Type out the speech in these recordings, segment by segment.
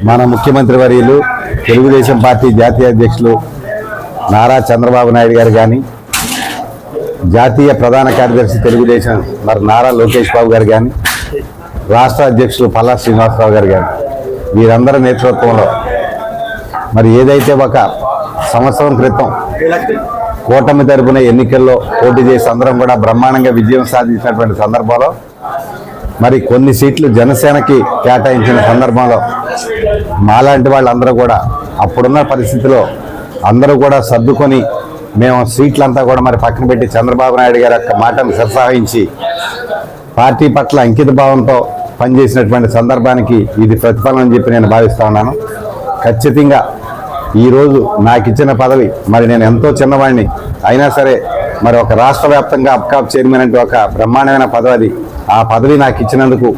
మన ముఖ్యమంత్రి వర్యులు తెలుగుదేశం పార్టీ జాతీయ అధ్యక్షులు నారా చంద్రబాబు నాయుడు గారు కానీ జాతీయ ప్రధాన కార్యదర్శి తెలుగుదేశం మరి నారా లోకేష్ బాబు గారు కానీ రాష్ట్ర అధ్యక్షులు పల్లా శ్రీనివాసరావు గారు కానీ వీరందరి నేతృత్వంలో మరి ఏదైతే ఒక సంవత్సరం క్రితం కూటమి తరపున ఎన్నికల్లో పోటీ చేసి అందరం కూడా బ్రహ్మాండంగా విజయం సాధించినటువంటి సందర్భంలో మరి కొన్ని సీట్లు జనసేనకి కేటాయించిన సందర్భంలో మాలాంటి వాళ్ళందరూ కూడా అప్పుడున్న పరిస్థితిలో అందరూ కూడా సర్దుకొని మేము సీట్లంతా కూడా మరి పక్కన పెట్టి చంద్రబాబు నాయుడు గారి యొక్క మాటను ప్రోత్సహించి పార్టీ పట్ల అంకిత భావంతో పనిచేసినటువంటి సందర్భానికి ఇది ప్రతిఫలం అని చెప్పి నేను భావిస్తా ఉన్నాను. ఖచ్చితంగా ఈరోజు నాకు ఇచ్చిన పదవి మరి నేను ఎంతో చిన్నవాడిని. అయినా సరే మరి ఒక రాష్ట్ర వ్యాప్తంగా అప్కాప్ చైర్మన్ అంటే ఒక బ్రహ్మాండమైన పదవి అది. ఆ పదవి నాకు ఇచ్చినందుకు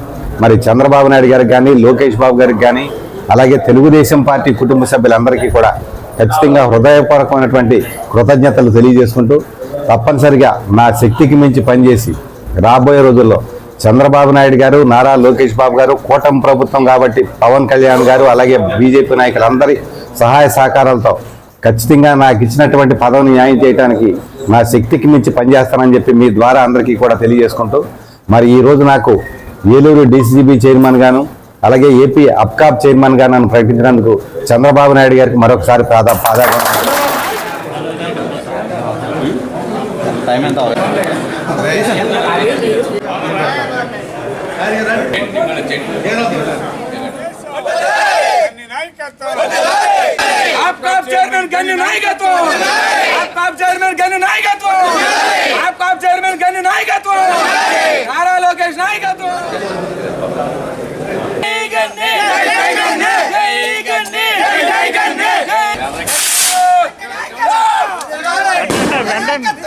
మరి చంద్రబాబు నాయుడు గారికి కానీ లోకేష్ బాబు గారికి కానీ అలాగే తెలుగుదేశం పార్టీ కుటుంబ సభ్యులందరికీ కూడా ఖచ్చితంగా హృదయపూర్వకమైనటువంటి కృతజ్ఞతలు తెలియజేసుకుంటూ తప్పనిసరిగా నా శక్తికి మించి పనిచేసి రాబోయే రోజుల్లో చంద్రబాబు నాయుడు గారు నారా లోకేష్ బాబు గారు కూటమి ప్రభుత్వం కాబట్టి పవన్ కళ్యాణ్ గారు అలాగే బీజేపీ నాయకులందరి సహాయ సహకారాలతో ఖచ్చితంగా నాకు ఇచ్చినటువంటి పదవిని న్యాయం చేయడానికి నా శక్తికి మించి పనిచేస్తానని చెప్పి మీ ద్వారా అందరికీ కూడా తెలియజేసుకుంటూ మరి ఈ రోజు నాకు ఏలూరు డీసీబీ చైర్మన్ గాను అలాగే ఏపీ అప్కాప్ చైర్మన్గా నన్ను ప్రకటించినందుకు చంద్రబాబు నాయుడు గారికి మరొకసారి పాద టైం time.